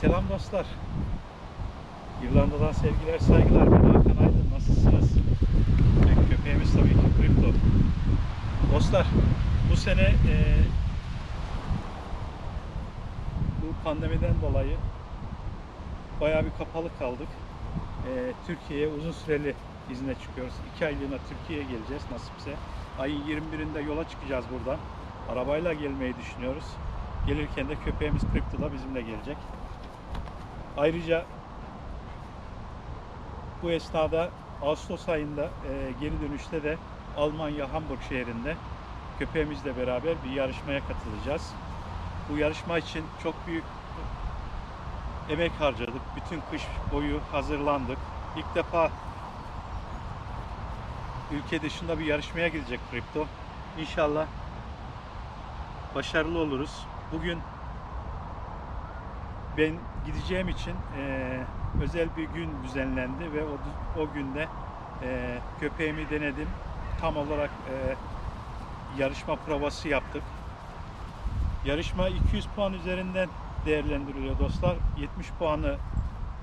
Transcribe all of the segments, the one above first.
Selam dostlar. İrlanda'dan sevgiler, saygılar. Ben Hakan Aydın. Nasılsınız? Ve Köpeğimiz tabii ki Kripto. Dostlar, bu sene e, bu pandemiden dolayı bayağı bir kapalı kaldık. E, Türkiye'ye uzun süreli izne çıkıyoruz. İki aylığına Türkiye'ye geleceğiz nasipse. Ayın 21'inde yola çıkacağız buradan. Arabayla gelmeyi düşünüyoruz. Gelirken de köpeğimiz Kripto da bizimle gelecek. Ayrıca bu esnada Ağustos ayında e, geri dönüşte de Almanya Hamburg şehrinde köpeğimizle beraber bir yarışmaya katılacağız. Bu yarışma için çok büyük emek harcadık. Bütün kış boyu hazırlandık. İlk defa ülke dışında bir yarışmaya gidecek Kripto. İnşallah başarılı oluruz. Bugün ben gideceğim için eee, özel bir gün düzenlendi ve o, o günde eee, köpeğimi denedim. Tam olarak eee, yarışma provası yaptık. Yarışma 200 puan üzerinden değerlendiriliyor dostlar. 70 puanı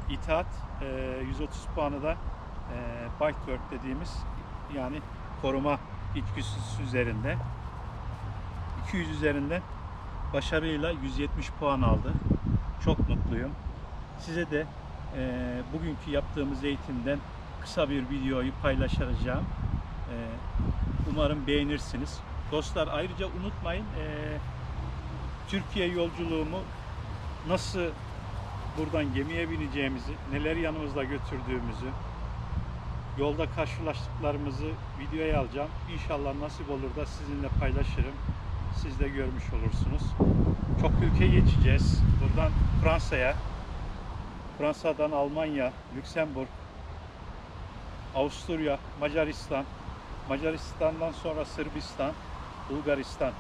itaat, eee, 130 puanı da eee bite work dediğimiz yani koruma içgüsüsü üzerinde. 200 üzerinden başarıyla 170 puan aldı. Çok mutluyum. Size de e, bugünkü yaptığımız eğitimden kısa bir videoyu paylaşacağım. E, umarım beğenirsiniz. Dostlar ayrıca unutmayın e, Türkiye yolculuğumu nasıl buradan gemiye bineceğimizi, neler yanımızda götürdüğümüzü, yolda karşılaştıklarımızı videoya alacağım. İnşallah nasip olur da sizinle paylaşırım. Siz de görmüş olursunuz. Çok ülke geçeceğiz. Buradan Fransa'ya, Fransa'dan Almanya, Lüksemburg, Avusturya, Macaristan, Macaristan'dan sonra Sırbistan, Bulgaristan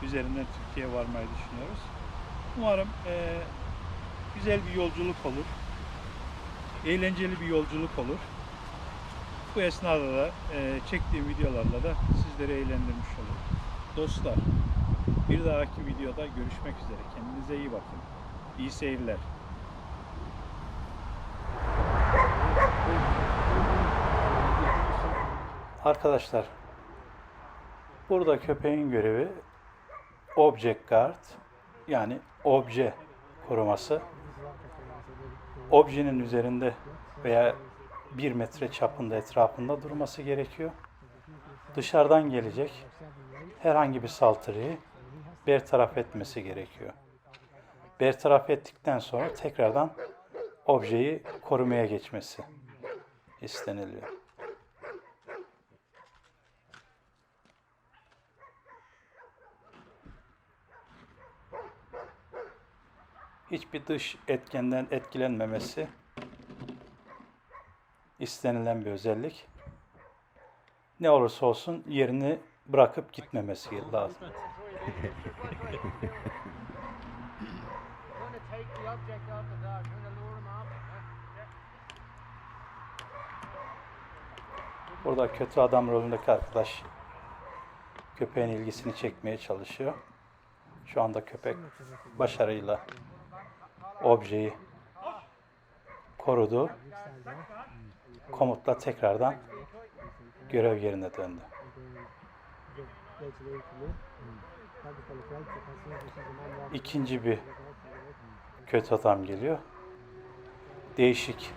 üzerinden Türkiye'ye varmayı düşünüyoruz. Umarım eee, güzel bir yolculuk olur. Eğlenceli bir yolculuk olur. Bu esnada da eee, çektiğim videolarla da sizleri eğlendirmiş olurum. Dostlar, bir dahaki videoda görüşmek üzere. Kendinize iyi bakın. İyi seyirler. Arkadaşlar, burada köpeğin görevi object guard yani obje koruması. Objenin üzerinde veya bir metre çapında etrafında durması gerekiyor. Dışarıdan gelecek herhangi bir saldırıyı bertaraf etmesi gerekiyor. Bertaraf ettikten sonra tekrardan objeyi korumaya geçmesi isteniliyor. Hiçbir dış etkenden etkilenmemesi istenilen bir özellik. Ne olursa olsun yerini bırakıp gitmemesi lazım. Burada kötü adam rolündeki arkadaş köpeğin ilgisini çekmeye çalışıyor. Şu anda köpek başarıyla objeyi korudu. Komutla tekrardan görev yerine döndü. İkinci bir kötü adam geliyor. Değişik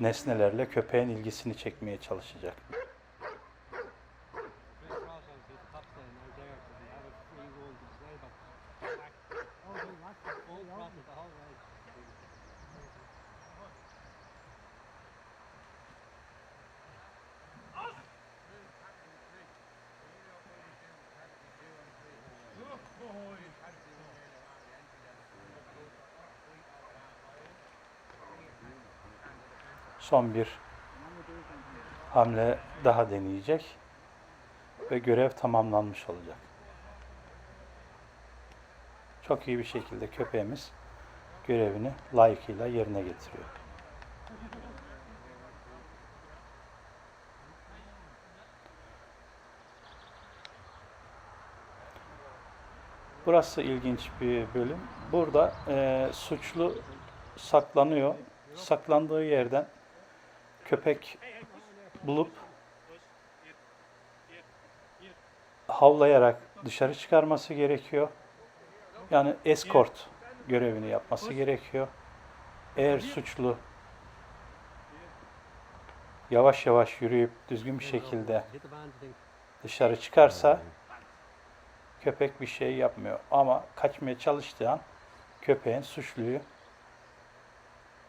nesnelerle köpeğin ilgisini çekmeye çalışacak. Son bir hamle daha deneyecek ve görev tamamlanmış olacak. Çok iyi bir şekilde köpeğimiz görevini layıkıyla yerine getiriyor. Burası ilginç bir bölüm. Burada e, suçlu saklanıyor. Saklandığı yerden köpek bulup havlayarak dışarı çıkarması gerekiyor. Yani escort görevini yapması gerekiyor. Eğer suçlu yavaş yavaş yürüyüp düzgün bir şekilde dışarı çıkarsa köpek bir şey yapmıyor. Ama kaçmaya çalıştığı an köpeğin suçluyu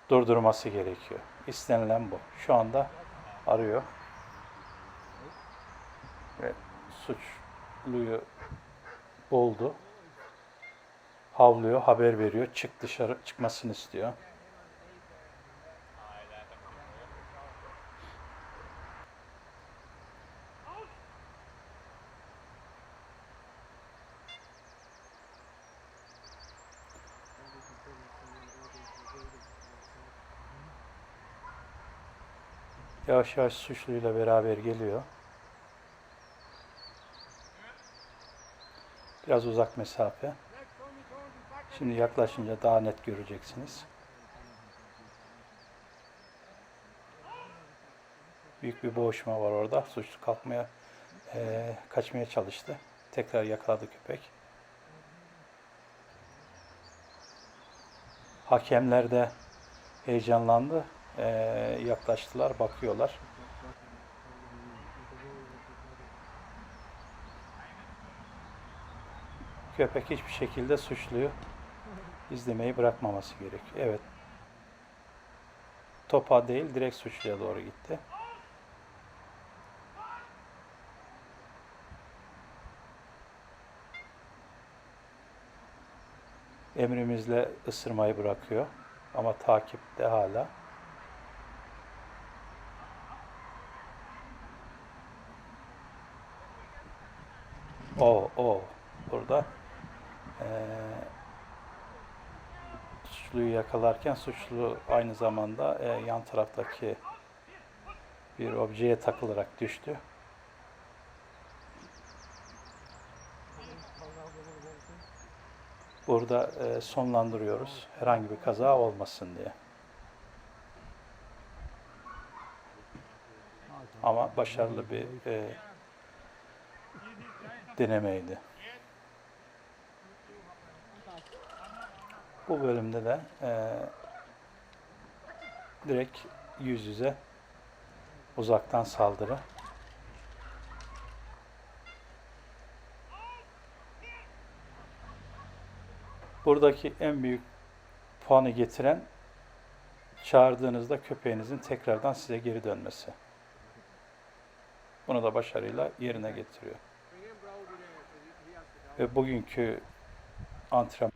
durdurması gerekiyor. İstenilen bu. Şu anda arıyor. Ve suçluyu buldu. Havlıyor, haber veriyor. Çık dışarı çıkmasını istiyor. Yavaş yavaş suçluyla beraber geliyor. Biraz uzak mesafe. Şimdi yaklaşınca daha net göreceksiniz. Büyük bir boğuşma var orada. Suçlu kalkmaya, eee, kaçmaya çalıştı. Tekrar yakaladı köpek. Hakemler de heyecanlandı. Eee, yaklaştılar, bakıyorlar. Köpek hiçbir şekilde suçluyu izlemeyi bırakmaması gerekiyor. Evet. Topa değil, direkt suçluya doğru gitti. Emrimizle ısırmayı bırakıyor. Ama takipte hala. O, o. Burada eee suçluyu yakalarken suçlu aynı zamanda eee, yan taraftaki bir objeye takılarak düştü. Burada eee, sonlandırıyoruz. Herhangi bir kaza olmasın diye. Ama başarılı bir eee, denemeydi. Bu bölümde de eee, direkt yüz yüze uzaktan saldırı. Buradaki en büyük puanı getiren çağırdığınızda köpeğinizin tekrardan size geri dönmesi. Bunu da başarıyla yerine getiriyor. Bugünkü antrenman